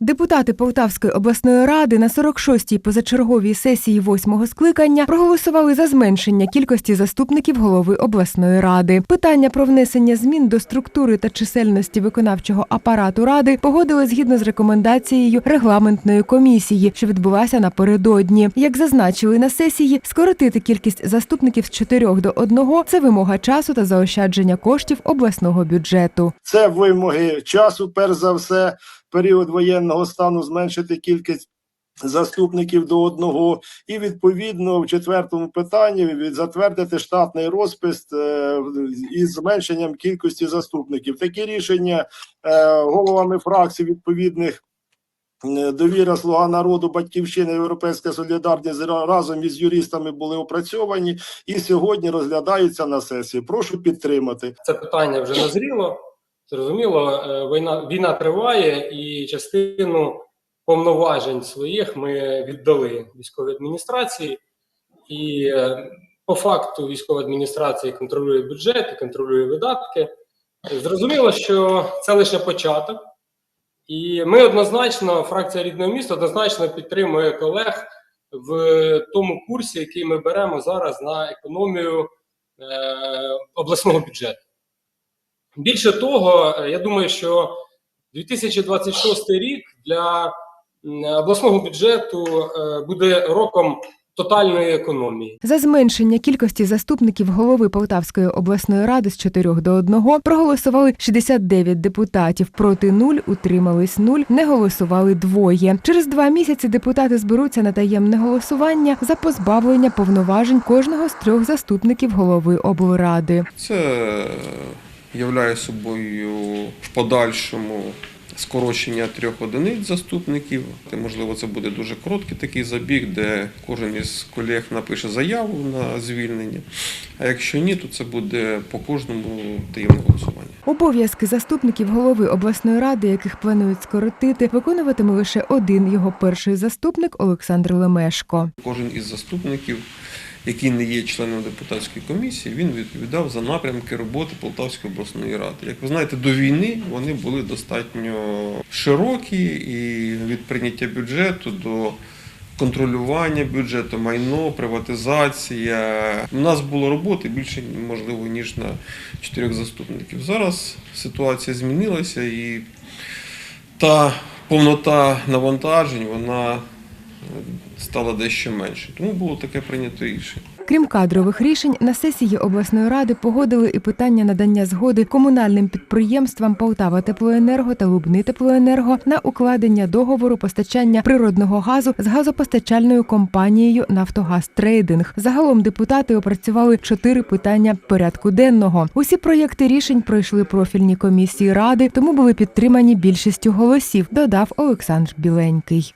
Депутати Полтавської обласної ради на 46-й позачерговій сесії 8-го скликання проголосували за зменшення кількості заступників голови обласної ради. Питання про внесення змін до структури та чисельності виконавчого апарату ради погодили згідно з рекомендацією регламентної комісії, що відбулася напередодні. Як зазначили на сесії, скоротити кількість заступників з 4 до 1 – це вимога часу та заощадження коштів обласного бюджету. Це вимоги часу, перш за все, період воєнного стану зменшити кількість заступників до одного, і відповідно в четвертому питанні від- затвердити штатний розпис е, із зменшенням кількості заступників. Такі рішення е, головами фракцій відповідних. е, Довіра Слуга народу, Батьківщина, Європейська солідарність разом із юристами були опрацьовані і сьогодні розглядаються на сесії. Прошу підтримати. це питання вже назріло. Зрозуміло, е, війна, війна триває, і частину повноважень своїх ми віддали військовій адміністрації. І е, по факту військова адміністрація контролює бюджет, і контролює видатки. Зрозуміло, що це лише початок. І ми однозначно, фракція рідного міста однозначно підтримує колег в тому курсі, який ми беремо зараз на економію е, обласного бюджету. Більше того, е, я думаю, що 2026 рік для обласного бюджету е, буде роком тотальної економії. За зменшення кількості заступників голови Полтавської обласної ради з 4 до 1 проголосували 69 депутатів, проти 0, утримались 0, не голосували двоє. Через два місяці депутати зберуться на таємне голосування за позбавлення повноважень кожного з трьох заступників голови облради. Це являє собою в подальшому скорочення трьох одиниць заступників. Можливо, це буде дуже короткий такий забіг, де кожен із колег напише заяву на звільнення. А якщо ні, то це буде по кожному таємне голосування. Обов'язки заступників голови обласної ради, яких планують скоротити, виконуватиме лише один його перший заступник Олександр Лемешко. Кожен із заступників, який не є членом депутатської комісії, він відповідав за напрямки роботи Полтавської обласної ради. Як ви знаєте, до війни вони були достатньо широкі і від прийняття бюджету до контролювання бюджету, майно, приватизація. У нас було роботи більше можливо ніж на чотирьох заступників. Зараз ситуація змінилася і та повнота навантажень вона стала дещо менше. Тому було таке прийнято рішення. Крім кадрових рішень, на сесії обласної ради погодили і питання надання згоди комунальним підприємствам Полтава Теплоенерго та Лубни Теплоенерго на укладення договору постачання природного газу з газопостачальною компанією Нафтогаз Трейдинг. Загалом депутати опрацювали чотири питання порядку денного. Усі проєкти рішень пройшли профільні комісії ради, тому були підтримані більшістю голосів. Додав Олександр Біленький.